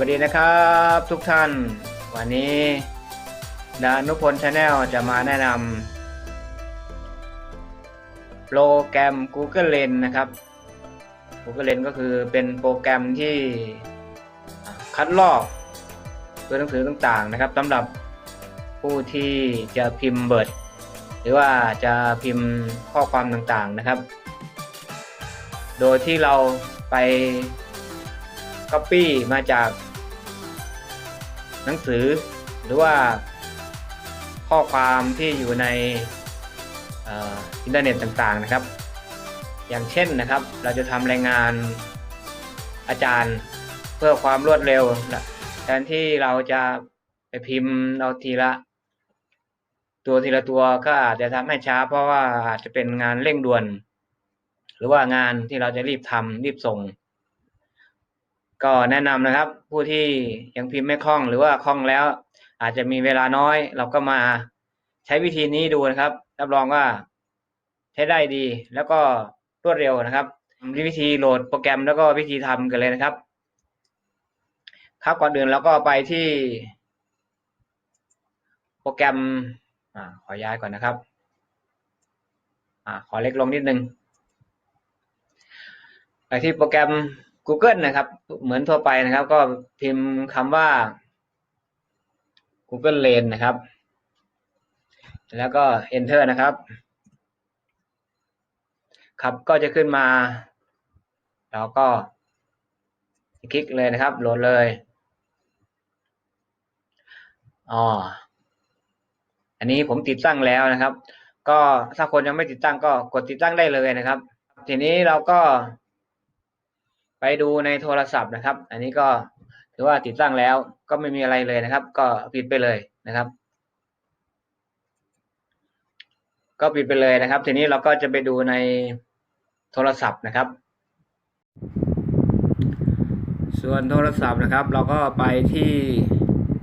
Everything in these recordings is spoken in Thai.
วัสดีนะครับทุกท่าน วันนี้ดานุพลชาแนลจะมาแนะนำโปรแกรม Google Lens นะครับ Google Lens ก็คือเป็นโปรแกรมที่คัดลอกตัวหนังสือต่างๆนะครับสำหรับผู้ที่จะพิมพ์เบิร์ดหรือว่าจะพิมพ์ข้อความต่างๆนะครับ โดยที่เราไป Copy มาจาก หนังสือ หรือว่าข้อความที่อยู่ในอินเทอร์เน็ตต่างๆนะครับ อย่างเช่นนะครับ เราจะทำรายงานอาจารย์เพื่อความรวดเร็วแทนที่เราจะไปพิมพ์เอาทีละ ตัวทีละตัวก็อาจจะทำให้ช้า เพราะว่าอาจจะเป็นงานเร่งด่วน หรือว่างานที่เราจะรีบทำรีบส่ง ก็แนะนำนะครับ ผู้ที่ยังพิมพ์ไม่คล่องหรือว่าคล่องแล้ว อาจจะมีเวลาน้อย เราก็มาใช้วิธีนี้ดูนะครับ รับรองว่าใช้ได้ดี แล้วก็รวดเร็วนะครับวิธีโหลดโปรแกรมแล้วก็วิธีทำกันเลยนะครับ ครับก่อนอื่นเราก็ไปที่ โปรแกรมอขอย้ายก่อนนะครับอขอเล็กลงนิดนึงไปที่โปรแกรม Google นะครับ เหมือนทั่วไปนะครับ ก็พิมพ์คำว่า Google Lens นะครับ แล้วก็ Enter นะครับ ครับก็จะขึ้นมา เราก็ คลิกเลยนะครับ โหลดเลยอ๋ออันนี้ผมติดตั้งแล้วนะครับ ก็ถ้าคนยังไม่ติดตั้งก็กดติดตั้งได้เลยนะครับ ทีนี้เราก็ ไปดูในโทรศัพท์นะครับ อันนี้ก็ถือว่าติดตั้งแล้วก็ไม่มีอะไรเลยนะครับ ก็ปิดไปเลยนะครับ ก็ปิดไปเลยนะครับ ทีนี้เราก็จะไปดูในโทรศัพท์นะครับ ส่วนโทรศัพท์นะครับ เราก็ไปที่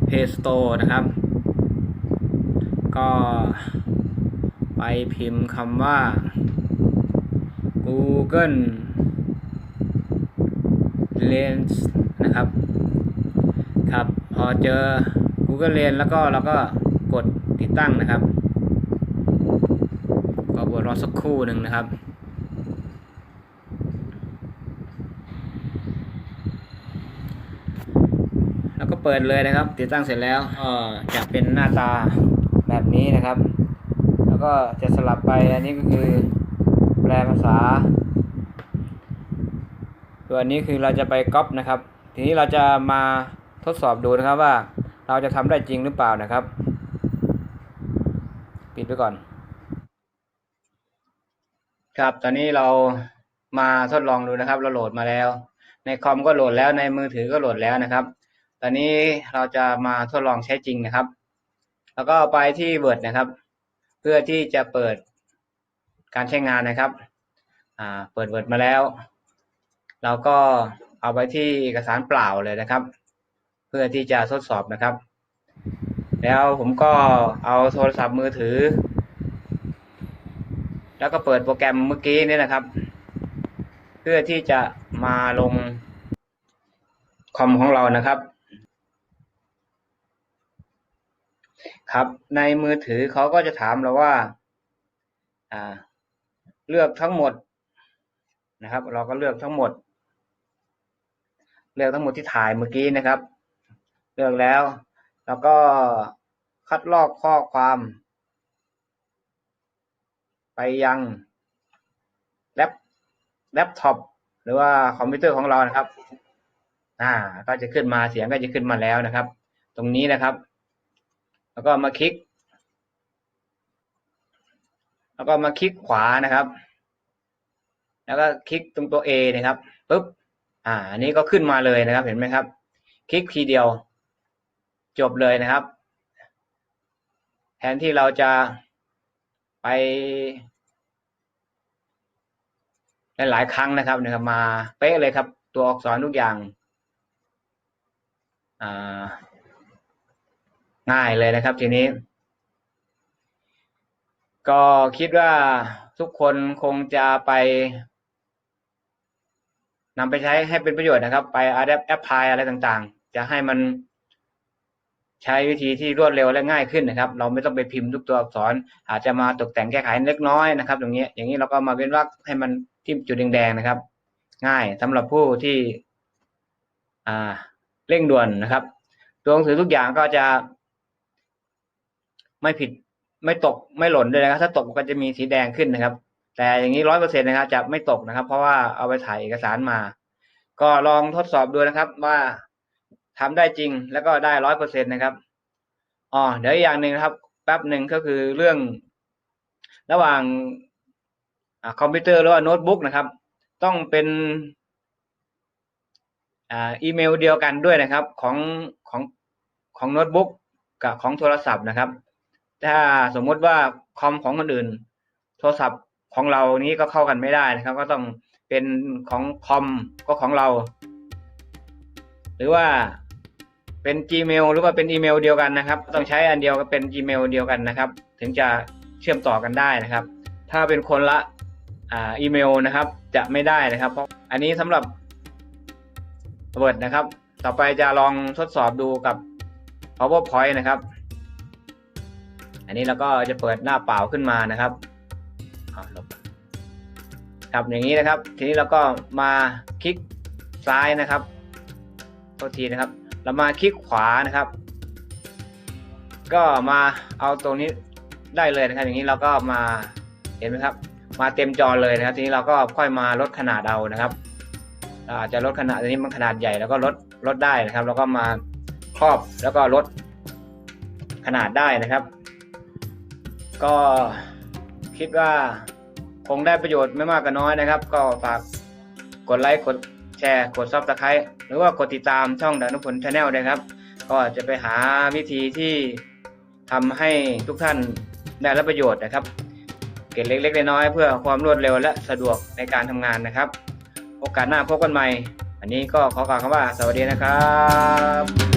Play Store นะครับ ก็ไปพิมพ์คำว่า Google Lens นะครับครับพอเจอ Google Lens แล้วก็เราก็กดติดตั้งนะครับก็บดรอสักครู่หนึ่งนะครับแล้วก็เปิดเลยนะครับ ติดตั้งเสร็จแล้วก็จะเป็นหน้าตาแบบนี้นะครับ แล้วก็จะสลับไปอันนี้ก็คือแปลภาษา ตัวนี้คือเราจะไปก๊อปนะครับ ทีนี้เราจะมาทดสอบดูนะครับว่า เราจะทำได้จริงหรือเปล่านะครับ ปิดไปก่อน ครับตอนนี้เรามาทดลองดูนะครับ เราโหลดมาแล้ว ในคอมก็โหลดแล้วในมือถือก็โหลดแล้วนะครับ ตอนนี้เราจะมาทดลองใช้จริงนะครับ แล้วก็ไปที่ Word นะครับ เพื่อที่จะเปิดการใช้งานนะครับ อ่า เปิด Word มาแล้ว เราก็เอาไปที่เอกสารเปล่าเลยนะครับ เพื่อที่จะทดสอบนะครับ แล้วผมก็เอาโทรศัพท์มือถือ แล้วก็เปิดโปรแกรมเมื่อกี้นี่นะครับ เพื่อที่จะมาลงคอมของเรานะครับ ครับในมือถือเขาก็จะถามเราว่าอ่าเลือกทั้งหมดนะครับ เราก็เลือกทั้งหมด เลือกทั้งหมดที่ถ่ายเมื่อกี้นะครับเลือกแล้ว แล้วก็คัดลอกข้อความ ไปยังแล็ปแล็ปท็อปหรือว่าคอมพิวเตอร์ของเรานะครับ อ่า ก็จะขึ้นมาเสียงก็จะขึ้นมาแล้วนะครับ ตรงนี้นะครับ แล้วก็มาคลิก แล้วก็มาคลิกขวานะครับ แล้วก็คลิกตรงตัว A นะครับปุ๊บ อ่าอันนี้ก็ขึ้นมาเลยนะครับเห็นไหมครับ คลิกทีเดียว จบเลยนะครับ แทนที่เราจะไปหลายครั้งนะครับนะครับ มาเป๊ะเลยครับ ตัวอักษรทุกอย่างง่ายเลยนะครับทีนี้ ก็คิดว่าทุกคนคงจะไป นำไปใช้ให้เป็นประโยชน์นะครับ ไป adapt apply อะไรต่างๆ จะให้มันใช้วิธีที่รวดเร็วและง่ายขึ้นนะครับ เราไม่ต้องไปพิมพ์ทุกตัวอักษร อาจจะมาตกแต่งแก้ไขเล็กน้อยนะครับ ตรงนี้อย่างนี้เราก็มาเว้นวรรคให้มันที่จุดแดงๆนะครับ ง่ายสำหรับผู้ที่อ่าเร่งด่วนนะครับ ตัวหนังสือทุกอย่างก็จะ ไม่ผิดไม่ตกไม่หล่นด้วยนะครับ ถ้าตกก็จะมีสีแดงขึ้นนะครับ แต่อย่างนี้ร้อยเปอร์เซ็นต์นะครับจะไม่ตกนะครับ เพราะว่าเอาไปถ่ายเอกสารมา ก็ลองทดสอบดูนะครับว่าทำได้จริงแล้วก็ได้ร้อยเปอร์เซ็นต์นะครับอ๋อเดี๋ยวอีกอย่างหนึ่งนะครับ แป๊บหนึ่งก็คือเรื่อง ระหว่างอคอมพิวเตอร์หรือว่าโน้ตบุ๊กนะครับ ต้องเป็นอีเมลเดียวกันด้วยนะครับของของของโน้ตบุ๊กกับของโทรศัพท์นะครับ ถ้าสมมุติว่าคอมของคนอื่น โทรศัพท์ ของเรานี้ก็เข้ากันไม่ได้นะครับ ก็ต้องเป็นของคอมก็ของเรา หรือว่าเป็น Gmail หรือว่าเป็นอีเมลเดียวกันนะครับ ต้องใช้อันเดียวก็เป็น Gmail เดียวกันนะครับ ถึงจะเชื่อมต่อกันได้นะครับ ถ้าเป็นคนละอ่าอีเมลนะครับ จะไม่ได้นะครับ เพราะอันนี้สำหรับ Word นะครับ ต่อไปจะลองทดสอบดูกับ PowerPoint นะครับ อันนี้เราก็จะเปิดหน้าเปล่าขึ้นมานะครับ อาลบครับอย่างนี้นะครับ ทีนี้เราก็มาคลิกซ้ายนะครับโทษทีนะครับ เรามาคลิกขวานะครับ ก็มาเอาตรงนี้ได้เลยนะครับ อย่างนี้เราก็มาเห็นไหมครับ มาเต็มจอเลยนะครับ ทีนี้เราก็ค่อยมาลดขนาดเอานะครับอาจจะลดขนาดอันนี้มันขนาดใหญ่แล้วก็ลดลดได้นะครับ แล้วก็มาครอบแล้วก็ลดขนาดได้นะครับ ก็ คิดว่าคงได้ประโยชน์ไม่มากก็น้อยนะครับ ก็ฝากกดไลค์กดแชร์กดซับสไครต์หรือว่ากดติดตามช่องดานุพลชาแนลด้ครับ ก็จะไปหาวิธีที่ทำให้ทุกท่านได้รับประโยชน์นะครับ เกร็ดเล็กๆน้อยๆเพื่อความรวดเร็วและสะดวกในการทำงานนะครับ โอกาสหน้าพบกันใหม่ อันนี้ก็ขอกล่าวคำว่าสวัสดีนะครับ